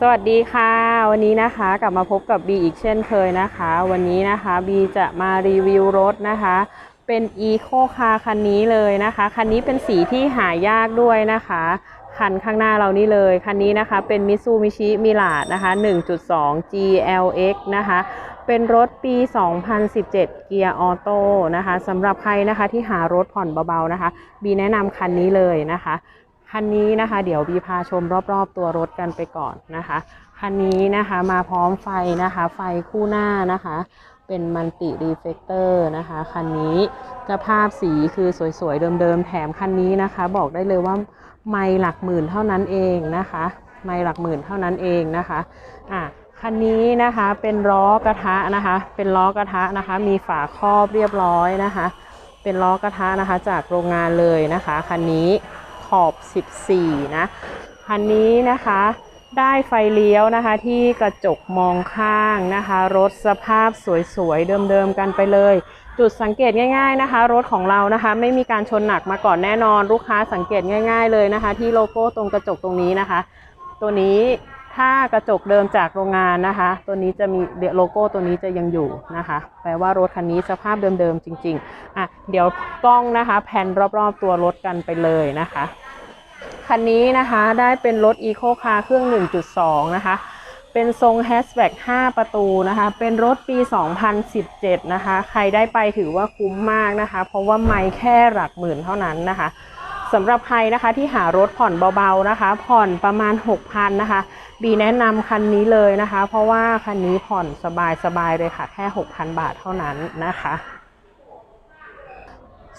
สวัสดีค่ะ วันนี้นะคะกลับมาพบกับบีอีกเช่นเคยนะคะ วันนี้นะคะบีจะมารีวิวรถนะคะ เป็น Eco Car คันนี้เลยนะคะ คันนี้เป็นสีที่หายากด้วยนะคะ คันข้างหน้าเรานี่เลย คันนี้นะคะเป็น Mitsubishi Mirage นะคะ 1.2 GLX นะคะ เป็นรถปี 2017 เกียร์ออโต้นะคะสำหรับใครนะคะที่หารถผ่อนเบาๆนะคะ บีแนะนำคันนี้เลยนะคะ คันนี้นะคะเดี๋ยวบีพาชมรอบๆตัวรถกันไปก่อนนะคะคันนี้นะคะมาพร้อมไฟนะคะ ไฟคู่หน้านะคะ เป็นมัลติรีเฟกเตอร์นะคะคันนี้สภาพสีคือสวยๆ เดิมๆ แถมคันนี้นะคะ บอกได้เลยว่าไม่หลักหมื่นเท่านั้นเองนะคะ ไม่หลักหมื่นเท่านั้นเองนะคะอะคันนี้นะคะเป็นล้อกระทะนะคะ เป็นล้อกระทะนะคะ มีฝาครอบเรียบร้อยนะคะ เป็นล้อกระทะนะคะจากโรงงานเลยนะคะคันนี้ ขอบ 14 นะ คันนี้นะคะได้ไฟเลี้ยวนะคะที่กระจกมองข้างนะคะ รถสภาพสวยๆ เดิมๆ กันไปเลย จุดสังเกตง่าย ๆนะคะ รถของเรานะคะ ไม่มีการชนหนักมาก่อนแน่นอนลูกค้าสังเกตง่าย ๆ เลยนะคะ ที่โลโก้ตรงกระจกตรงนี้นะคะ ตัวนี้ถ้ากระจกเดิมจากโรงงานนะคะ ตัวนี้จะมีโลโก้ตัวนี้จะยังอยู่นะคะ แปลว่ารถคันนี้สภาพเดิมๆจริงๆอะเดี๋ยวกล้องนะคะแผ่นรอบๆตัวรถกันไปเลยนะคะ คันนี้นะคะได้เป็นรถ Eco Car เครื่อง 1.2 นะคะ เป็นทรงแฮชแบ็ก5 ประตูนะคะ เป็นรถปี 2017 นะคะ ใครได้ไปถือว่าคุ้มมากนะคะ เพราะว่าไม่แค่หลักหมื่นเท่านั้นนะคะสำหรับใครนะคะที่หารถผ่อนเบาๆนะคะ ผ่อนประมาณ 6,000 นะคะ บีแนะนำคันนี้เลยนะคะ เพราะว่าคันนี้ผ่อนสบายๆเลยค่ะ แค่ 6,000 บาทเท่านั้นนะคะ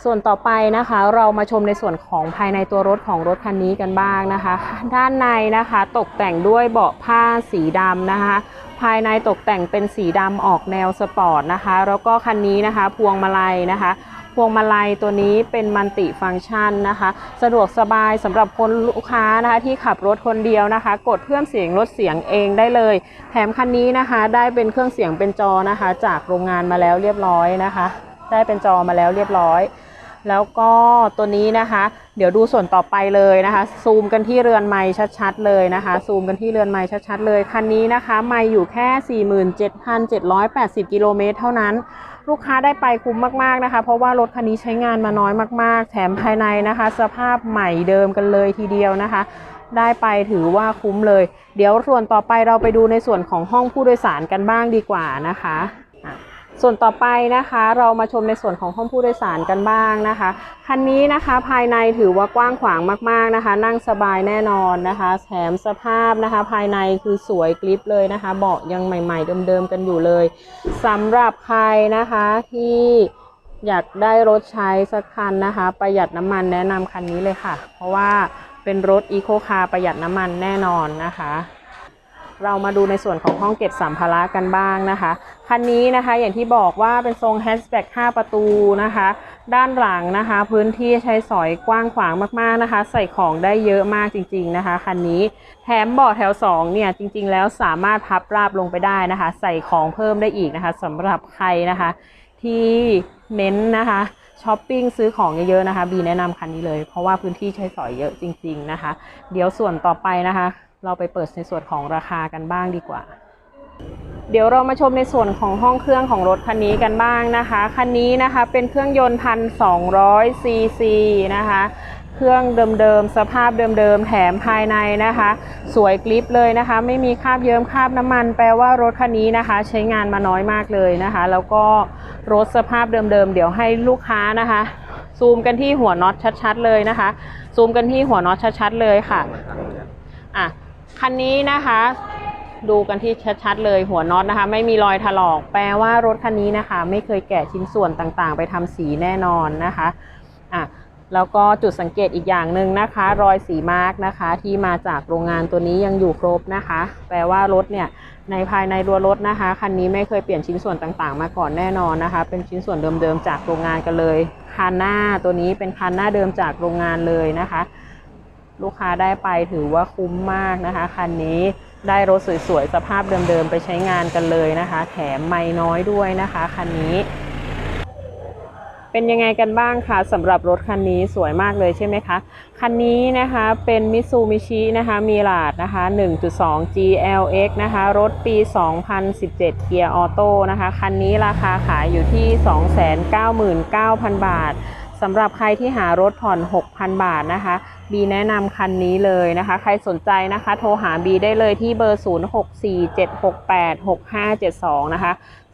ส่วนต่อไปนะคะเรามาชมในส่วนของภายในตัวรถของรถคันนี้กันบ้างนะคะ ด้านในนะคะตกแต่งด้วยเบาะผ้าสีดำนะคะ ภายในตกแต่งเป็นสีดำออกแนวสปอร์ตนะคะ แล้วก็คันนี้นะคะ พวงมาลัยนะคะพวงมาลัยตัวนี้เป็นมัลติฟังก์ชันนะคะ สะดวกสบายสำหรับคนลูกค้านะคะที่ขับรถคนเดียวนะคะ กดเพิ่มเสียงลดเสียงเองได้เลย แถมคันนี้นะคะได้เป็นเครื่องเสียงเป็นจอนะคะ จากโรงงานมาแล้วเรียบร้อยนะคะ ได้เป็นจอมาแล้วเรียบร้อย แล้วก็ตัวนี้นะคะ เดี๋ยวดูส่วนต่อไปเลยนะคะ ซูมกันที่เรือนไม้ชัดๆเลยนะคะ ซูมกันที่เรือนไม้ชัดๆเลยคันนี้นะคะ ไม่อยู่แค่ 47,780 กิโลเมตรเท่านั้น ลูกค้าได้ไปคุ้มมากๆนะคะ เพราะว่ารถคันนี้ใช้งานมาน้อยมากๆ แถมภายในนะคะ สภาพใหม่เดิมกันเลยทีเดียวนะคะ ได้ไปถือว่าคุ้มเลย เดี๋ยวส่วนต่อไปเราไปดูในส่วนของห้องผู้โดยสารกันบ้างดีกว่านะคะอะ ส่วนต่อไปนะคะเรามาชมในส่วนของห้องผู้โดยสารกันบ้างนะคะคันนี้นะคะภายในถือว่ากว้างขวางมากๆนะคะ นั่งสบายแน่นอนนะคะแถมสภาพนะคะ ภายในคือสวยกริปเลยนะคะ เบาะยังใหม่ๆเดิมๆกันอยู่เลยสำหรับใครนะคะที่อยากได้รถใช้สักคันนะคะ ประหยัดน้ำมันแนะนำคันนี้เลยค่ะ เพราะว่าเป็นรถอีโคคาร์ประหยัดน้ำมันแน่นอนนะคะ เรามาดูในส่วนของห้องเก็บสัมภาระกันบ้างนะคะ คันนี้นะคะอย่างที่บอกว่าเป็นทรงแฮชแบ็ก5 ประตูนะคะ ด้านหลังนะคะ พื้นที่ใช้สอยกว้างขวางมากๆนะคะ ใส่ของได้เยอะมากจริง ๆนะคะ คันนี้แถมเบาะแถว 2 เนี่ย จริง ๆ แล้วสามารถพับราบลงไปได้นะคะ ใส่ของเพิ่มได้อีกนะคะสำหรับใครนะคะ ที่เน้นนะคะช้อปปิ้งซื้อของเยอะๆนะคะ บีแนะนำคันนี้เลย เพราะว่าพื้นที่ใช้สอยเยอะจริง ๆนะคะ เดี๋ยวส่วนต่อไปนะคะ เราไปเปิดในส่วนของราคากันบ้างดีกว่า เดี๋ยวเรามาชมในส่วนของห้องเครื่องของรถคันนี้กันบ้างนะคะ คันนี้นะคะเป็นเครื่องยนต์พันสองร้อยซีซีนะคะเครื่องเดิมๆ สภาพเดิมๆ แถมภายในนะคะ สวยกริปเลยนะคะ ไม่มีคราบเยิ้มคราบน้ำมัน แปลว่ารถคันนี้นะคะ ใช้งานมาน้อยมากเลยนะคะ แล้วก็รถสภาพเดิมๆ เดี๋ยวให้ลูกค้านะคะ ซูมกันที่หัวน็อตชัดๆ เลยนะคะ ซูมกันที่หัวน็อตชัดๆ เลยค่ะ อะ คันนี้นะคะ ดูกันที่ชัดๆเลยหัวน็อตนะคะ ไม่มีรอยถลอก แปลว่ารถคันนี้นะคะ ไม่เคยแกะชิ้นส่วนต่างๆ ไปทำสีแน่นอนนะคะอะแล้วก็จุดสังเกตอีกอย่างหนึ่งนะคะ รอยสีมาร์กนะคะ ที่มาจากโรงงานตัวนี้ยังอยู่ครบนะคะ แปลว่ารถเนี่ยในภายในตัวรถนะคะคันนี้ไม่เคยเปลี่ยนชิ้นส่วนต่างๆ มาก่อนแน่นอนนะคะ เป็นชิ้นส่วนเดิมๆจากโรงงานกันเลยคันหน้าตัวนี้เป็นคันหน้าเดิมจากโรงงานเลยนะคะ ลูกค้าได้ไปถือว่าคุ้มมากนะคะ คันนี้ได้รถสวยๆ สภาพเดิมๆ ไปใช้งานกันเลยนะคะ แถมไม่น้อยด้วยนะคะคันนี้ เป็นยังไงกันบ้างคะสำหรับรถคันนี้สวยมากเลยใช่ไหมคะ คันนี้นะคะเป็นมิซูมิชินะคะมีลาดนะคะ 1.2 GLX นะคะ รถปี 2017 เกียร์ออโต้นะคะ คันนี้ราคาขายอยู่ที่ 299,000 บาทสำหรับใครที่หารถผ่อน 6,000 บาทนะคะ บีแนะนำคันนี้เลยนะคะ ใครสนใจนะคะ โทรหาบีได้เลยที่เบอร์ 0647686572 นะคะ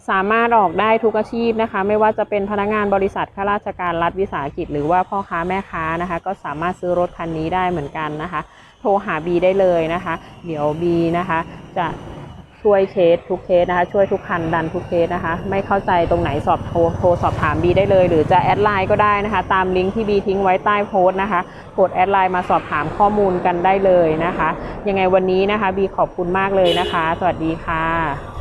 สามารถออกได้ทุกอาชีพนะคะ ไม่ว่าจะเป็นพนักงานบริษัทข้าราชการรัฐวิสาหกิจ หรือว่าพ่อค้าแม่ค้านะคะ ก็สามารถซื้อรถคันนี้ได้เหมือนกันนะคะ โทรหาบีได้เลยนะคะ เดี๋ยวบีนะคะ จะ ช่วยเคสทุกเคสนะคะ ช่วยทุกคันดันทุกเคสนะคะ ไม่เข้าใจตรงไหนสอบโทรโทรสอบถามบีได้เลย หรือจะแอดไลน์ก็ได้นะคะ ตามลิงก์ที่บีทิ้งไว้ใต้โพสต์นะคะกดแอดไลน์มาสอบถามข้อมูลกันได้เลยนะคะ ยังไงวันนี้นะคะบีขอบคุณมากเลยนะคะ สวัสดีค่ะ